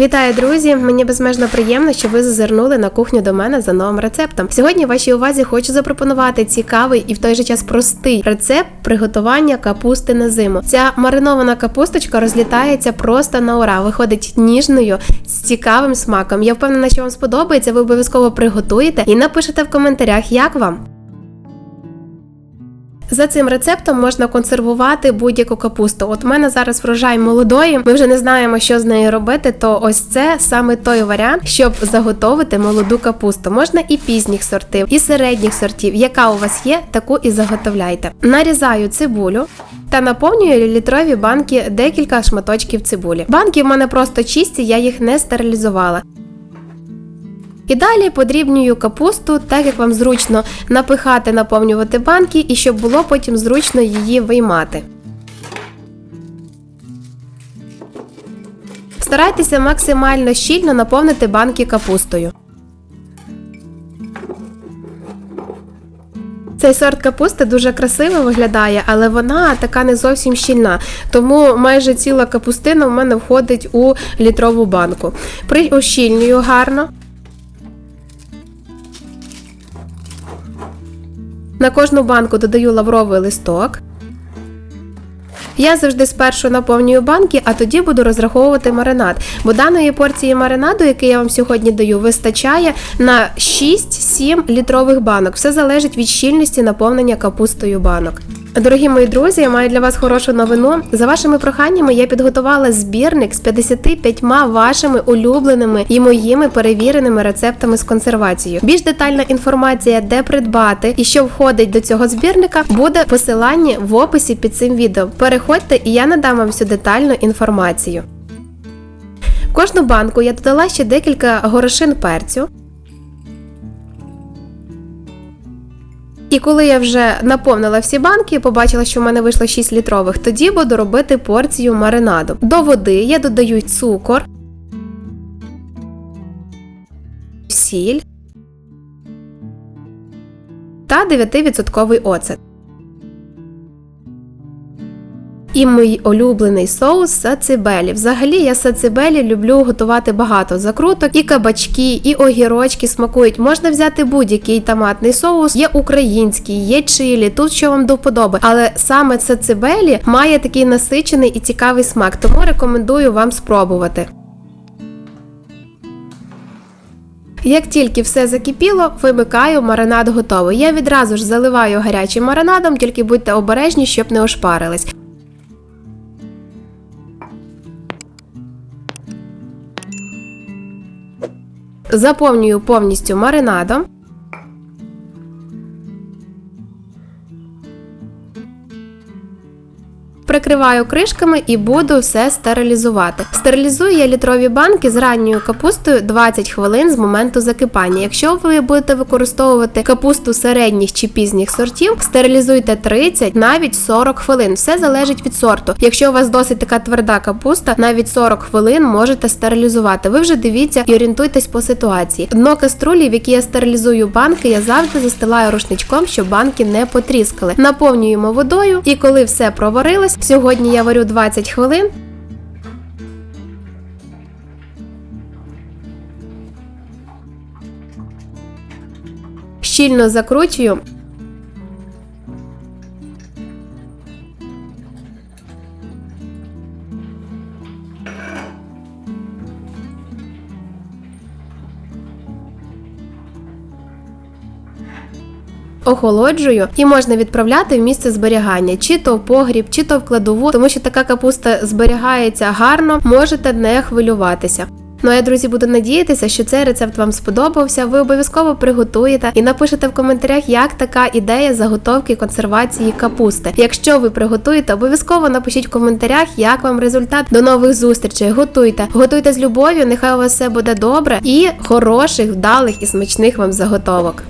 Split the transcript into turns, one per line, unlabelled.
Вітаю, друзі! Мені безмежно приємно, що ви зазирнули на кухню до мене за новим рецептом. Сьогодні вашій увазі хочу запропонувати цікавий і в той же час простий рецепт приготування капусти на зиму. Ця маринована капусточка розлітається просто на ура, виходить ніжною з цікавим смаком. Я впевнена, що вам сподобається. Ви обов'язково приготуєте і напишете в коментарях, як вам. За цим рецептом можна консервувати будь-яку капусту. От в мене зараз врожай молодої. Ми вже не знаємо, що з нею робити. То ось це саме той варіант, щоб заготовити молоду капусту. Можна і пізніх сортів, і середніх сортів. Яка у вас є, таку і заготовляйте. Нарізаю цибулю. Та наповнюю літрові банки декілька шматочків цибулі. Банки в мене просто чисті, я їх не стерилізувала. І далі подрібнюю капусту, так як вам зручно напихати, наповнювати банки, і щоб було потім зручно її виймати. Старайтеся максимально щільно наповнити банки капустою. Цей сорт капусти дуже красиво виглядає, але вона така не зовсім щільна. Тому майже ціла капустина в мене входить у літрову банку. Приощільнюю гарно. На кожну банку додаю лавровий листок. Я завжди спершу наповнюю банки, а тоді буду розраховувати маринад. Бо даної порції маринаду, який я вам сьогодні даю, вистачає на 6-7 літрових банок. Все залежить від щільності наповнення капустою банок. Дорогі мої друзі, я маю для вас хорошу новину. За вашими проханнями я підготувала збірник з 55 вашими улюбленими і моїми перевіреними рецептами з консервацією. Більш детальна інформація, де придбати і що входить до цього збірника, буде посилання в описі під цим відео. Переходьте, і я надам вам всю детальну інформацію. В кожну банку я додала ще декілька горошин перцю. І коли я вже наповнила всі банки і побачила, що в мене вийшло 6 літрових, тоді буду робити порцію маринаду. До води я додаю цукор, сіль та 9% оцет. І мій улюблений соус сацибелі. Взагалі я сацибелі люблю готувати багато закруток, і кабачки, і огірочки смакують. Можна взяти будь-який томатний соус, є український, є чилі, тут що вам до вподоби. Але саме сацибелі має такий насичений і цікавий смак, тому рекомендую вам спробувати. Як тільки все закипіло, вимикаю, маринад готовий. Я відразу ж заливаю гарячим маринадом, тільки будьте обережні, щоб не ошпарились. Заповнюю повністю маринадом. Прикриваю кришками і буду все стерилізувати. Стерилізую я літрові банки з ранньою капустою 20 хвилин з моменту закипання. Якщо ви будете використовувати капусту середніх чи пізніх сортів, стерилізуйте 30, навіть 40 хвилин. Все залежить від сорту. Якщо у вас досить така тверда капуста, навіть 40 хвилин можете стерилізувати. Ви вже дивіться і орієнтуйтесь по ситуації. Дно каструлі, в якій я стерилізую банки, я завжди застилаю рушничком, щоб банки не потріскали. Наповнюємо водою, і коли все проварилось, Сьогодні я варю 20 хвилин. Щільно закручую. Охолоджую і можна відправляти в місце зберігання, чи то в погріб, чи то в кладову, тому що така капуста зберігається гарно, можете не хвилюватися. Ну а я, друзі, буду надіятися, що цей рецепт вам сподобався. Ви обов'язково приготуєте і напишете в коментарях, як така ідея заготовки консервації капусти. Якщо ви приготуєте, обов'язково напишіть в коментарях, як вам результат. До нових зустрічей. Готуйте, готуйте з любов'ю. Нехай у вас все буде добре і хороших, вдалих і смачних вам заготовок.